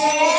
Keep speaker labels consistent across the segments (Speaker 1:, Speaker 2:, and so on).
Speaker 1: Yeah.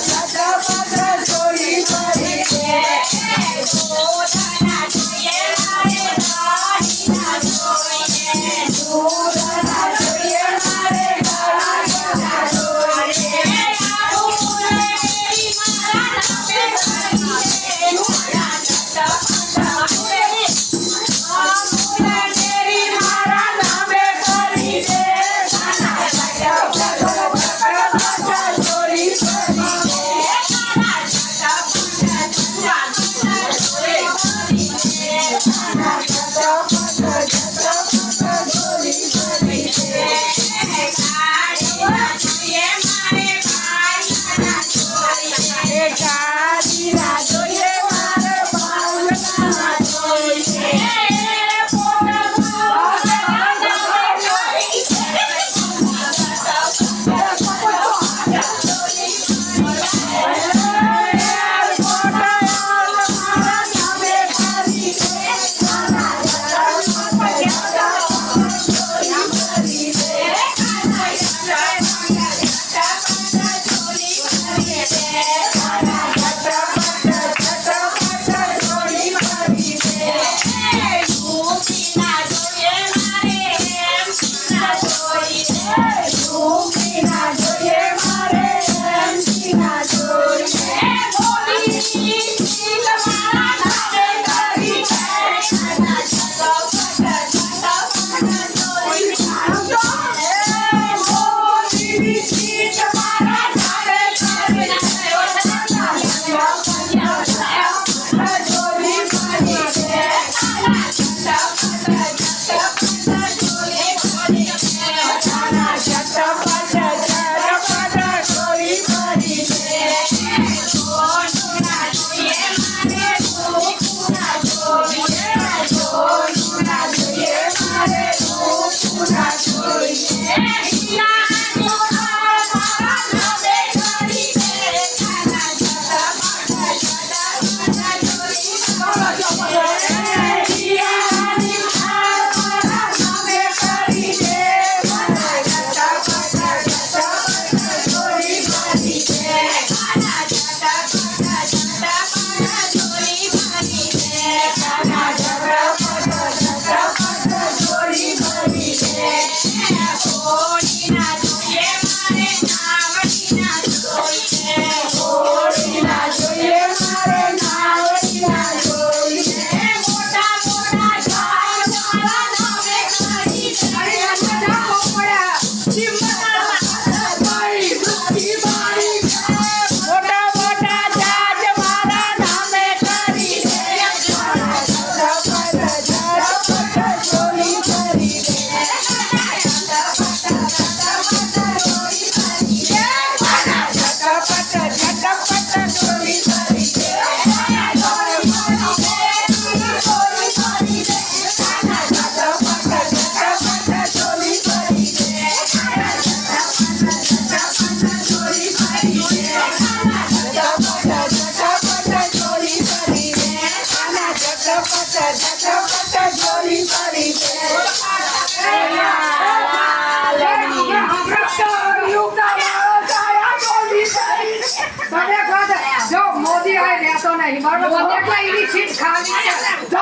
Speaker 1: vai, vai.
Speaker 2: Marla, Marla, Marla, Marla,